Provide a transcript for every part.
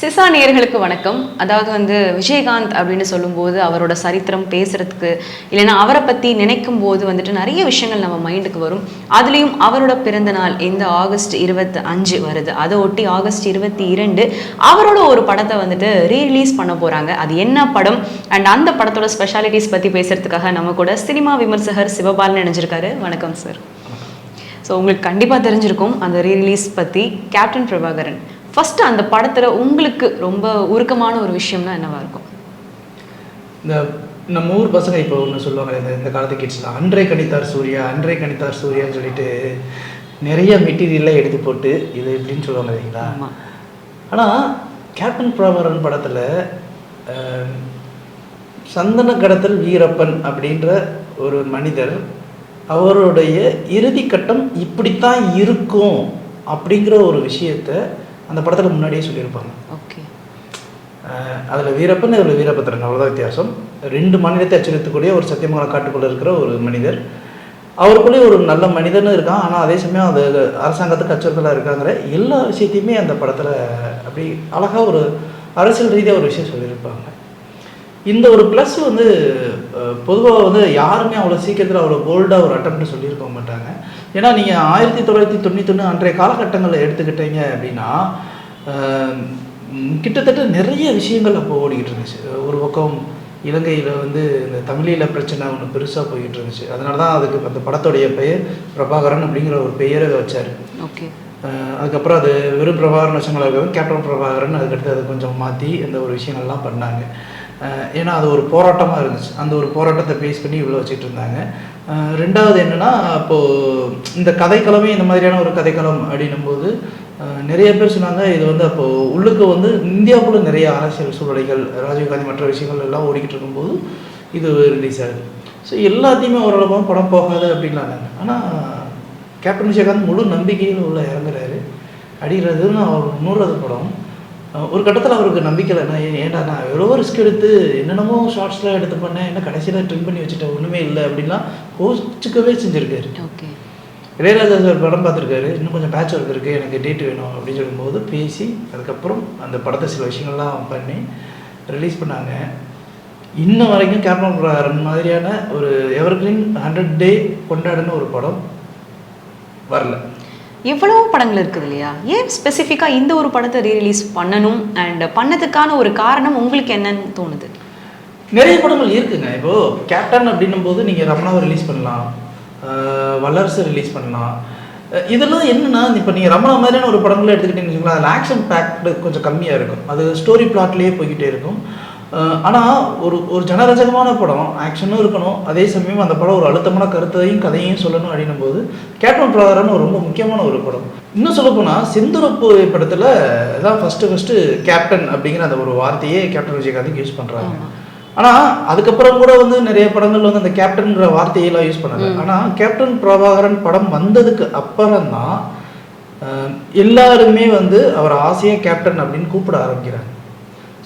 சிசா நேயர்களுக்கு வணக்கம். அதாவது வந்து விஜயகாந்த் அப்படின்னு சொல்லும்போது அவரோட சரித்திரம் பேசுறதுக்கு இல்லைன்னா அவரை பற்றி நினைக்கும் போது வந்துட்டு நிறைய விஷயங்கள் நம்ம மைண்டுக்கு வரும். அதுலேயும் அவரோட பிறந்த நாள் இந்த ஆகஸ்ட் இருபத்தி அஞ்சு வருது. அதை ஒட்டி ஆகஸ்ட் இருபத்தி இரண்டு அவரோட ஒரு படத்தை வந்துட்டு ரீரிலீஸ் பண்ண போகிறாங்க அது என்ன படம்? அண்ட் அந்த படத்தோட ஸ்பெஷாலிட்டிஸ் பற்றி பேசுறதுக்காக நம்ம கூட சினிமா விமர்சகர் சிவபாலன் இணைஞ்சிருக்காரு. வணக்கம் சார் ஸோ உங்களுக்கு கண்டிப்பாக தெரிஞ்சிருக்கும் அந்த ரீரிலீஸ் பற்றி கேப்டன் பிரபாகரன் ஃபர்ஸ்ட் அந்த படத்தில் உங்களுக்கு ரொம்ப உருக்கமான ஒரு விஷயம்னா என்னவா இருக்கும் இந்த நம்ம ஊர் பசங்க இப்போ ஒன்று சொல்லுவாங்க இந்த இந்த காலத்து கிட்ஸ்லாம் அன்றே கணித்தார் சூர்யா அன்றே கணித்தார் சூர்யான்னு சொல்லிட்டு நிறைய மெட்டீரியல்லாம் எடுத்து போட்டு இது இப்படின்னு சொல்லுவாங்க இல்லைங்களா ஆமா. ஆனால் கேப்டன் பிரபாகரன் படத்தில் சந்தன கடத்தல் வீரப்பன் அப்படின்ற ஒரு மனிதர் அவருடைய இறுதி கட்டம் இப்படித்தான் இருக்கும் அப்படிங்கிற ஒரு விஷயத்த அந்த படத்தில் முன்னாடியே சொல்லியிருப்பாங்க. ஓகே. அதில் வீரப்பன் இதில் வீரபத்திரன் அவ்வளோதான் வித்தியாசம். ரெண்டு மாநிலத்தை அச்சுறுத்தக்கூடிய ஒரு சத்தியமங்கல காட்டுக்குள்ளே இருக்கிற ஒரு மனிதர். அவருக்குள்ளே ஒரு நல்ல மனிதனும் இருக்கான். ஆனால் அதே சமயம் அது அரசாங்கத்துக்கு அச்சுறுத்தலாக இருக்காங்கிற எல்லா விஷயத்தையுமே அந்த படத்தில் அப்படி அழகாக ஒரு அரசியல் ரீதியாக ஒரு விஷயம் சொல்லியிருப்பாங்க. இந்த ஒரு ப்ளஸ் வந்து பொதுவாக வந்து யாருமே அவ்வளோ சீக்கிரத்தில் அவ்வளோ போல்டாக ஒரு அட்டம்ப்ட் சொல்லியிருக்க மாட்டாங்க. ஏன்னா நீங்கள் ஆயிரத்தி தொள்ளாயிரத்தி தொண்ணூத்தொன்று அன்றைய காலகட்டங்களில் எடுத்துக்கிட்டீங்க அப்படின்னா கிட்டத்தட்ட நிறைய விஷயங்கள் அப்போ ஓடிக்கிட்டு இருந்துச்சு. ஒரு பக்கம் இலங்கையில் வந்து இந்த தமிழீழ பிரச்சனை ஒன்று பெருசாக போய்கிட்டு இருந்துச்சு. அதனால தான் அதுக்கு அந்த படத்துடைய பெயர் பிரபாகரன் அப்படிங்கிற ஒரு பெயரை வச்சார். ஓகே. அதுக்கப்புறம் அது வெறும் பிரபாகரன் வச்சவங்களா இருக்கிறது கேப்டன் பிரபாகரன் அதுக்கடுத்து அதை கொஞ்சம் மாற்றி இந்த ஒரு விஷயங்கள்லாம் பண்ணாங்க. ஏன்னா அது ஒரு போராட்டமாக இருந்துச்சு. அந்த ஒரு போராட்டத்தை பேஸ் பண்ணி இவ்வளோ வச்சுட்டு இருந்தாங்க. ரெண்டாவது என்னென்னா அப்போது இந்த கதைக்களமே இந்த மாதிரியான ஒரு கதைக்களம் அப்படின்னும் போது நிறைய பேர் சொன்னாங்க இது வந்து அப்போது உள்ளுக்கு வந்து இந்தியாவுக்குள்ள நிறைய அரசியல் சூழ்நிலைகள் ராஜீவ்காந்தி மற்ற விஷயங்கள் எல்லாம் ஓடிக்கிட்டு இருக்கும்போது இது ரிலீஸ் ஆகுது. ஸோ எல்லாத்தையுமே ஓரளவு படம் போகாது அப்படின்லாம் ஆனால் கேப்டன் விஜயகாந்த் முழு நம்பிக்கையில் உள்ள இறங்குறாரு. அடிக்கிறதுன்னு அவர் நூறாவது படம். ஒரு கட்டத்தில் அவருக்கு நம்பிக்கை இல்லை. நான் ஏன்டா நான் எவ்வளோ ரிஸ்க் எடுத்து என்னென்னமோ ஷார்ட்ஸ்லாம் எடுத்து பண்ணேன். என்ன கடைசியில் ட்ரிம் பண்ணி வச்சுட்டேன். ஒன்றுமே இல்லை அப்படின்லாம் கோச்சிக்கவே செஞ்சுருக்காரு. ஓகே. இளையராஜா சார் படம் பார்த்துருக்காரு. இன்னும் கொஞ்சம் பேட்ச் ஒர்க் இருக்குது எனக்கு டேட் வேணும் அப்படின்னு சொல்லும்போது பேசி அதுக்கப்புறம் அந்த படத்தை சில விஷயங்கள்லாம் பண்ணி ரிலீஸ் பண்ணாங்க. இன்ன வரைக்கும் கேப்டன் மாதிரியான ஒரு எவர்கிரீன் ஹண்ட்ரட் டே கொண்டாடின ஒரு படம் வரல. எவ்வளவோ படங்கள் இருக்குது இல்லையா? ஏன் ஸ்பெசிஃபிக்காக இந்த ஒரு படத்தை ரீரிலீஸ் பண்ணணும்? அண்ட் பண்ணதுக்கான ஒரு காரணம் உங்களுக்கு என்னன்னு தோணுது? நிறைய படங்கள் இருக்குங்க. இப்போ கேப்டன் அப்படின்னும் போது நீங்கள் ரமணாவை ரிலீஸ் பண்ணலாம். வல்லரசு ரிலீஸ் பண்ணலாம். இதெல்லாம் என்னன்னா இப்போ நீங்கள் ரமணா மாதிரியான ஒரு படங்களை எடுத்துக்கிட்டீங்கன்னு வச்சுக்கோங்களேன் அதில் ஆக்ஷன் பேக்டு கொஞ்சம் கம்மியாக இருக்கும். அது ஸ்டோரி பிளாட்லேயே போய்கிட்டே இருக்கும். ஆனால் ஒரு ஒரு ஜனரஜகமான படம் ஆக்ஷனும் இருக்கணும். அதே சமயம் அந்த படம் ஒரு அழுத்தமான கருத்தையும் கதையும் சொல்லணும் அப்படின்னும் போது கேப்டன் பிரகாரன் ஒரு ரொம்ப முக்கியமான ஒரு படம். இன்னும் சொல்லப்போனால் செந்துரப்பு படத்தில் தான் ஃபஸ்ட்டு ஃபஸ்ட்டு கேப்டன் அப்படிங்கிற அந்த ஒரு வார்த்தையே கேப்டன் விஜயகாந்த் யூஸ் பண்ணுறாங்க. ஆனால் அதுக்கப்புறம் கூட வந்து நிறைய படங்கள் வந்து அந்த கேப்டன்ங்கிற வார்த்தையெல்லாம் யூஸ் பண்ணல. ஆனால் கேப்டன் பிரபாகரன் படம் வந்ததுக்கு அப்புறம் தான் எல்லாருமே வந்து அவர் ஆசையாக கேப்டன் அப்படின்னு கூப்பிட ஆரம்பிக்கிறாங்க.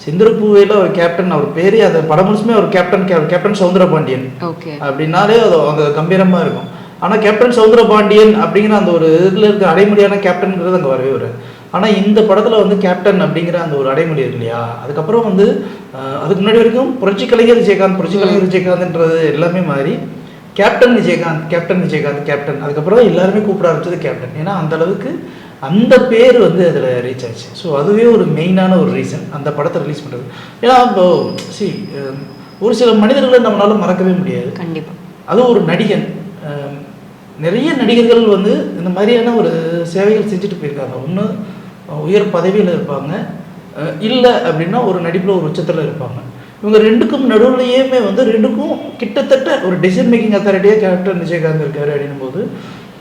செந்திரப்பூவையில் ஒரு கேப்டன் அவர் பேரே அந்த படம் முழுசுமே ஒரு கேப்டன் கேப்டன் சவுந்தரபாண்டியன். ஓகே. அப்படின்னாலே அது அந்த கம்பீரமாக இருக்கும். ஆனால் கேப்டன் சவுந்தரபாண்டியன் அப்படிங்கிற அந்த ஒரு இதில் இருக்க அடைமொழியான கேப்டன்ங்கிறது அங்கே வரவே வராது. ஆனால் இந்த படத்தில் வந்து கேப்டன் அப்படிங்கிற அந்த ஒரு அடைமொழி இருக்கு இல்லையா? அதுக்கப்புறம் வந்து அதுக்கு முன்னாடி வரைக்கும் புரட்சி கலைஞர் விஜயகாந்த் புரட்சி கலைஞர் விஜயகாந்த்ன்றது எல்லாமே மாறி captain Vijayakanth captain Vijayakanth captain அதுக்கப்புறம் எல்லாருமே கூப்பிட ஆரம்பிச்சது கேப்டன் ஏன்னா அந்த அளவுக்கு அந்த பேர் வந்து அதில் ரீச் ஆச்சு ஸோ அதுவே ஒரு மெயினான ஒரு ரீசன் அந்த படத்தை ரிலீஸ் பண்ணுறது ஏன்னா இப்போ சி ஒரு சில மனிதர்களை நம்மளால மறக்கவே முடியாது. கண்டிப்பா. அதுவும் ஒரு நடிகன். நிறைய நடிகர்கள் வந்து இந்த மாதிரியான ஒரு சேவைகள் செஞ்சுட்டு போயிருக்காங்க. ஒன்று உயர் பதவியில் இருப்பாங்க. இல்லை அப்படின்னா ஒரு நடிப்பில் ஒரு உச்சத்தில் இருப்பாங்க. இவங்க ரெண்டுக்கும் நடுவுலையுமே வந்து ரெண்டுக்கும் கிட்டத்தட்ட ஒரு டெசிஷன் மேக்கிங் அத்தாரிட்டியாக கேப்டன் விஜயகாந்த் இருக்காரு அப்படின்னும் போது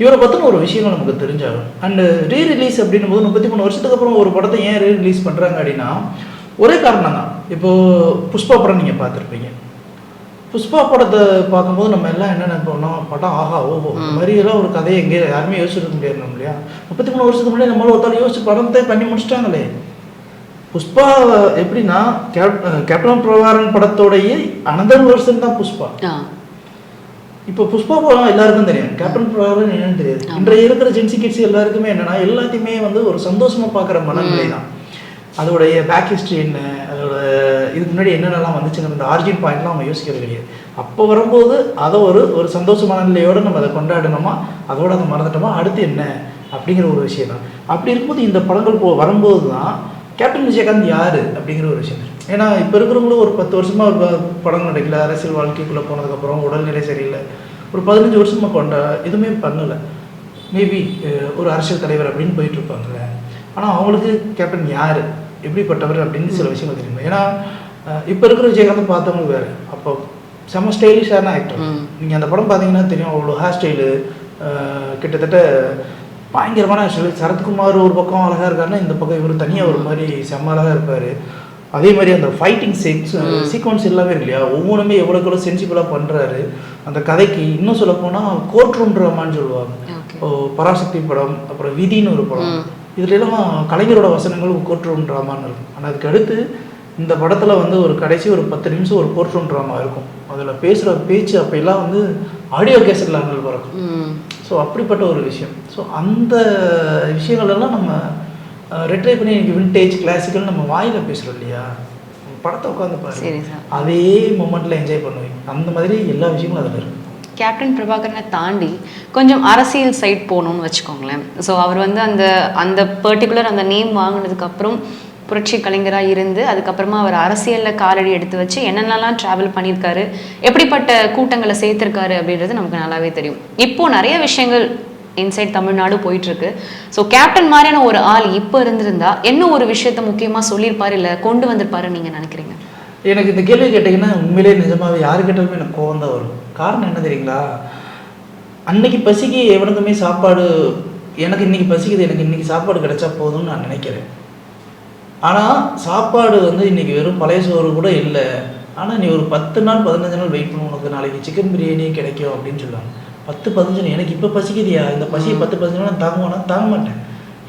இவரை பற்றின ஒரு விஷயங்கள் நமக்கு தெரிஞ்சாகும் அண்டு ரீ ரிலீஸ் அப்படின்னும் போது முப்பத்தி மூணு வருஷத்துக்கு அப்புறம் ஒரு படத்தை ஏன் ரீ ரிலீஸ் பண்ணுறாங்க அப்படின்னா ஒரே காரணம் தான். இப்போது புஷ்பா படம் நீங்கள் பார்த்துருப்பீங்க. புஷ்பா படத்தை பார்க்கும்போது நம்ம எல்லாம் என்ன நினைப்போம்னா படம் ஆஹா ஓஹோ இந்த மாதிரி எல்லாம் ஒரு கதையை எங்கே யாருமே யோசிச்சிருக்க முடியாது நம்ம இல்லையா? முப்பத்தி மூணு வருஷத்துக்கு முன்னாடி நம்மளால ஒருத்தாலும் யோசிச்சு படத்தை பண்ணி முடிச்சிட்டாங்களே. புஷ்பா எப்படின்னா கேப் கேப்டன் பிரபாரன் படத்தோடைய அனதர் வருஷன் தான் புஷ்பா. இப்போ புஷ்பா படம் எல்லாருக்கும் தெரியும். கேப்டன் பிரபாகரன் என்னன்னு தெரியாது. இன்றைய இருக்கிற ஜென்சி கிட்ஸ் எல்லாருக்குமே என்னன்னா எல்லாத்தையுமே வந்து ஒரு சந்தோஷமா பார்க்குற மனநிலை தான். அதோடைய பேக் ஹிஸ்ட்ரி என்ன அதோட இதுக்கு முன்னாடி என்னென்னலாம் வந்துச்சுங்கிற அந்த ஆர்ஜின் பாயிண்ட்லாம் அவங்க யோசிக்கிறது கிடையாது. அப்போ வரும்போது அதை ஒரு ஒரு சந்தோஷமான நிலையோடு நம்ம அதை கொண்டாடணுமா? அதோட அதை மறந்துட்டோமா? அடுத்து என்ன? அப்படிங்கிற ஒரு விஷயம் தான் அப்படி இருக்கும்போது இந்த படங்கள் போ வரும்போது தான் கேப்டன் விஜயகாந்த் யார்? அப்படிங்கிற ஒரு விஷயம். ஏன்னா இப்போ இருக்கிறவங்களும் ஒரு பத்து வருஷமாக ஒரு படம் நடிக்கல அரசியல் வாழ்க்கைக்குள்ளே போனதுக்கப்புறம் உடல்நிலை சரியில்லை. ஒரு பதினஞ்சு வருஷமாக கொண்ட எதுவுமே பண்ணலை. மேபி ஒரு அரசியல் தலைவர் அப்படின்னு போயிட்டு இருப்பாங்கல்ல ஆனால் அவங்களுக்கு கேப்டன் யார்? எப்படிப்பட்டவர் அப்படின்னு சில விஷயங்கள் தெரியும் ஏன்னா இப்போ இருக்கிற விஜயகாந்த் பார்த்தவங்க வேறு. அப்போ செம ஸ்டைலிஷான ஆக்டர். நீங்கள் அந்த படம் பார்த்தீங்கன்னா தெரியும் அவ்வளோ ஹேர் ஸ்டைலு கிட்டத்தட்ட பயங்கரமான சரத்குமார் ஒரு பக்கம் அழகாக இருக்காருன்னா இந்த பக்கம் இவர் தனியாக ஒரு மாதிரி செம்ம அழகாக இருப்பார். அதே மாதிரி அந்த ஃபைட்டிங் சீக்ஸ் சீக்வன்ஸ் எல்லாமே இருக்கு இல்லையா? ஒவ்வொன்றுமே எவ்வளோக்கு எவ்வளோ சென்சிபிளாக பண்ணுறாரு அந்த கதைக்கு இன்னும் சொல்ல போனால் கோர்ட் ரூம் ட்ராமான்னு சொல்லுவாங்க. பராசக்தி படம் அப்புறம் விதின்னு ஒரு படம். இதுல எல்லாம் கலைஞரோட வசனங்கள் கோர்ட் ரூம் ட்ராமான்னு இருக்கும். ஆனால் அதுக்கு அடுத்து இந்த படத்தில் வந்து ஒரு கடைசி ஒரு பத்து நிமிஷம் ஒரு கோர்ட் ரூம் ட்ராமா இருக்கும். அதில் பேசுகிற பேச்சு அப்போ எல்லாம் வந்து ஆடியோ கேசட்டில் அனல் பறக்கும். ஸோ அப்படிப்பட்ட ஒரு விஷயம். ஸோ அந்த விஷயங்கள் எல்லாம் நம்ம ரெட்ரை பண்ணி எனக்கு விண்டேஜ் கிளாசிக்கல் நம்ம வாயில் பேசுகிறோம் இல்லையா? படத்தை உட்காந்து சார் அதே மூமெண்ட்டில் என்ஜாய் பண்ணுவீங்க. அந்த மாதிரி எல்லா விஷயங்களும் அதில் இருக்கும். கேப்டன் பிரபாகரனை தாண்டி கொஞ்சம் அரசியல் சைட் போகணும்னு வச்சுக்கோங்களேன். ஸோ அவர் வந்து அந்த அந்த பர்டிகுலர் அந்த நேம் வாங்கினதுக்கப்புறம் புரட்சி கலைஞராக இருந்து அதுக்கப்புறமா அவர் அரசியலில் காலடி எடுத்து வச்சு என்னென்னலாம் ட்ராவல் பண்ணியிருக்காரு எப்படிப்பட்ட கூட்டங்களை சேர்த்துருக்காரு அப்படின்றது நமக்கு நல்லாவே தெரியும். இப்போ நிறைய விஷயங்கள் இன்சைட் தமிழ்நாடு போயிட்டுருக்கு. ஸோ கேப்டன் மாதிரியான ஒரு ஆள் இப்போ இருந்திருந்தா என்ன ஒரு விஷயத்த முக்கியமாக சொல்லியிருப்பாரு இல்லை கொண்டு வந்திருப்பாருன்னு நீங்கள் நினைக்கிறீங்க? எனக்கு இந்த கேள்வி கேட்டிங்கன்னா உண்மையிலே நிஜமாகவே யாரு கேட்டாலுமே எனக்கு கோவம் தான் வரும். காரணம் என்ன தெரியுங்களா? அன்னைக்கு பசிக்கு எவனுக்குமே சாப்பாடு எனக்கு இன்னைக்கு பசிக்குது எனக்கு இன்னைக்கு சாப்பாடு கிடைச்சா போதும்னு நான் நினைக்கிறேன். ஆனால் சாப்பாடு வந்து இன்னைக்கு வெறும் பழைய சோறு கூட இல்லை. ஆனால் நீ ஒரு பத்து நாள் பதினஞ்சு நாள் வெயிட் பண்ணுவோம் உனக்கு நாளைக்கு சிக்கன் பிரியாணி கிடைக்கும் அப்படின்னு சொல்லுவாங்க. பத்து பதினஞ்சு எனக்கு இப்போ பசிக்குதியா? இந்த பசியை பத்து பதினஞ்சு நாள் நான் தாங்குவானா தாங்க மாட்டேன்.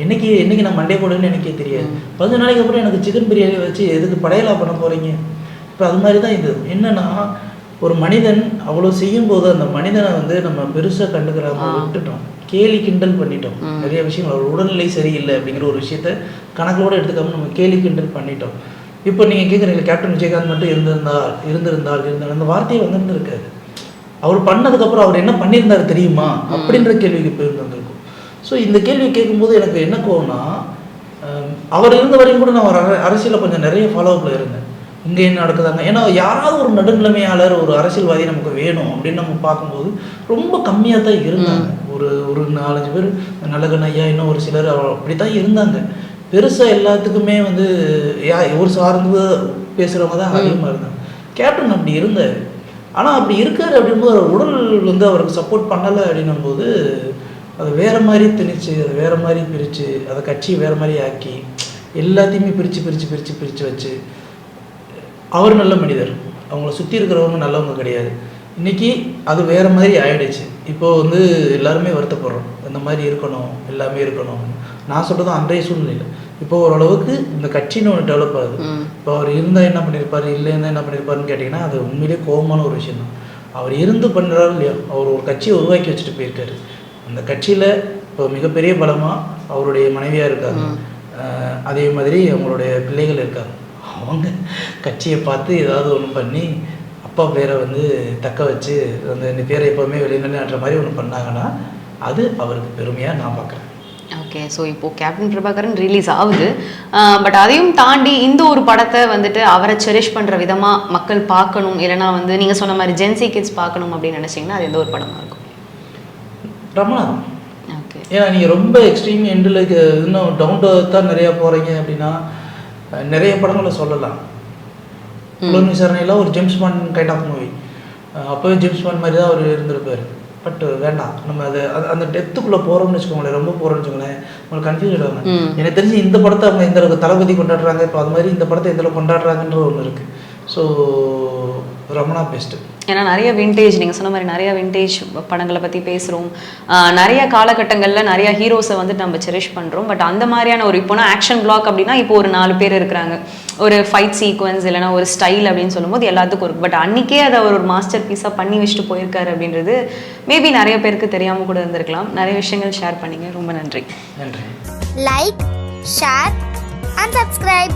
என்னைக்கு என்னைக்கு நான் மண்டே போடுன்னு எனக்கே தெரியாது. பதினஞ்சு நாளைக்கு அப்புறம் எனக்கு சிக்கன் பிரியாணி வச்சு எதுக்கு படையலா பண்ண போகிறீங்க இப்போ அது மாதிரி தான் இது. என்னன்னா ஒரு மனிதன் அவ்வளோ செய்யும்போது அந்த மனிதனை வந்து நம்ம பெருசாக கண்டுக்கிறாம. விட்டுட்டோம். கேலி கிண்டல் பண்ணிட்டோம். நிறைய விஷயங்கள். அவர் உடல்நிலை சரியில்லை அப்படிங்கிற ஒரு விஷயத்த கணக்கிலோட எடுத்துக்காம நம்ம கேலி கிண்டல் பண்ணிட்டோம். இப்போ நீங்கள் கேட்குறீங்க கேப்டன் விஜயகாந்த் மட்டும் இருந்திருந்தால் இருந்திருந்தால் இருந்தால் அந்த வார்த்தையை வந்திருந்திருக்காது அவர் பண்ணதுக்கப்புறம் அவர் என்ன பண்ணியிருந்தாரு தெரியுமா? அப்படின்ற கேள்விக்கு போய் வந்திருக்கும். ஸோ இந்த கேள்வி கேட்கும்போது எனக்கு என்ன கோவம்னா அவர் இருந்த வரையும் கூட நான் ஒரு அர- அரசியல்ல கொஞ்சம் நிறைய ஃபாலோஅப்பில் இருந்தேன். இங்கே என்ன நடக்குதாங்க? ஏன்னா யாராவது ஒரு நடுநிலைமையாளர் ஒரு அரசியல்வாதி நமக்கு வேணும் அப்படின்னு நம்ம பார்க்கும்போது ரொம்ப கம்மியாக தான் இருந்தாங்க. ஒரு ஒரு நாலஞ்சு பேர் நல்லகன் ஐயா இன்னும் ஒரு சிலர் அப்படி தான் இருந்தாங்க. பெருசாக எல்லாத்துக்குமே வந்து யா ஒரு சார்ந்து பேசுகிறவங்க தான் அதிகமாக இருந்தாங்க. கேப்டன் அப்படி இருந்தார். ஆனால் அப்படி இருக்கார் அப்படிங்கும்போது அவர் உடல் வந்து அவருக்கு சப்போர்ட் பண்ணலை அப்படின்னும் போது அதை வேற மாதிரி திணிச்சு அதை வேறு மாதிரி பிரித்து அதை கட்சியை வேறு மாதிரி ஆக்கி எல்லாத்தையுமே பிரித்து பிரித்து பிரித்து பிரித்து வச்சு அவர் நல்ல மனிதர். அவங்கள சுற்றி இருக்கிறவங்க நல்லவங்க கிடையாது. இன்னைக்கு அது வேற மாதிரி ஆயிடுச்சு. இப்போது வந்து எல்லாருமே வருத்தப்படுறோம். இந்த மாதிரி இருக்கணும் எல்லாமே இருக்கணும். நான் சொல்கிறது அன்றைய சூழ்நிலையில். இப்போ ஓரளவுக்கு இந்த கட்சின்னு ஒன்று டெவலப் ஆகுது. இப்போ அவர் இருந்தால் என்ன பண்ணியிருப்பாரு இல்லை இருந்தால் என்ன பண்ணியிருப்பாருன்னு கேட்டிங்கன்னா அது உண்மையிலேயே கோபமான ஒரு விஷயம் தான் அவர் இருந்து பண்ணுறாரு இல்லையா அவர் ஒரு கட்சியை உருவாக்கி வச்சுட்டு போயிருக்காரு. அந்த கட்சியில் இப்போ மிகப்பெரிய பலமாக அவருடைய மனைவியாக இருக்காங்க. அதே மாதிரி அவங்களுடைய பிள்ளைகள் இருக்காங்க. அவங்க கட்சியை பார்த்து ஏதாவது ஒன்று பண்ணி அப்பா பேரை வந்து தக்க வச்சு அந்த இந்த பேரை எப்போவுமே வெளிநிலையாட்டுற மாதிரி ஒன்று பண்ணாங்கன்னா அது அவருக்கு பெருமையாக நான் பார்க்குறேன் ஓகே ஸோ இப்போ கேப்டன் பிரபாகரன் ரிலீஸ் ஆகுது. பட் அதையும் தாண்டி இந்த ஒரு படத்தை வந்துட்டு அவரை செரிஷ் பண்ணுற விதமாக மக்கள் பார்க்கணும். இல்லைனா வந்து நீங்கள் சொன்ன மாதிரி ஜென்சி கிட்ஸ் பார்க்கணும் அப்படின்னு நினச்சிங்கன்னா அது எந்த ஒரு படமாக இருக்கும்? ரமணா ஓகே ஏன்னா நீங்கள் ரொம்ப எக்ஸ்ட்ரீம் எண்டில் இன்னும் டவுன் டு தான் நிறையா போகிறீங்க அப்படின்னா நிறைய படங்களை சொல்லலாம். புலன் விசாரணையெல்லாம் ஒரு James Bond kind of movie அப்போவே ஜேம்ஸ் பாண்ட் மாதிரி தான் அவர் இருந்திருப்பார். பட் வேண்டாம். நம்ம அது அந்த டெப்த்துக்குள்ளே போகிறோம்னு வச்சுக்கோங்களேன் ரொம்ப போகிறோம்னு வச்சுக்கோங்களேன் உங்களுக்கு கன்ஃபியூஸ் ஆகுங்க ம். எனக்கு தெரிஞ்சு இந்த படத்தை அவங்க எந்த அளவுக்கு தளபதி கொண்டாடுறாங்க இப்போ அது மாதிரி இந்த படத்தை எந்த அளவுக்கு கொண்டாடுறாங்கன்ற ஒன்று இருக்குது ஸோ ரமணா பெஸ்ட்டு ஏன்னா நிறைய விண்டேஜ் நீங்கள் சொன்ன மாதிரி நிறைய விண்டேஜ் படங்களை பற்றி பேசுகிறோம் நிறைய காலகட்டங்களில் நிறைய ஹீரோஸை வந்து நம்ம செரிஷ் பண்ணுறோம் பட் அந்த மாதிரியான ஒரு இப்போனா ஆக்ஷன் பிளாக் அப்படின்னா இப்போ ஒரு நாலு பேர் இருக்கிறாங்க. ஒரு ஃபைட் சீக்வன்ஸ் இல்லைனா ஒரு ஸ்டைல் அப்படின்னு சொல்லும்போது எல்லாத்துக்கும் இருக்கும் பட் அன்றைக்கே அதை அவர் ஒரு மாஸ்டர் பீஸாக பண்ணி வச்சுட்டு போயிருக்காரு அப்படின்றது மேபி நிறைய பேருக்கு தெரியாமல் கூட இருந்திருக்கலாம். நிறைய விஷயங்கள் ஷேர் பண்ணீங்க. ரொம்ப நன்றி. நன்றி. Like, share, and subscribe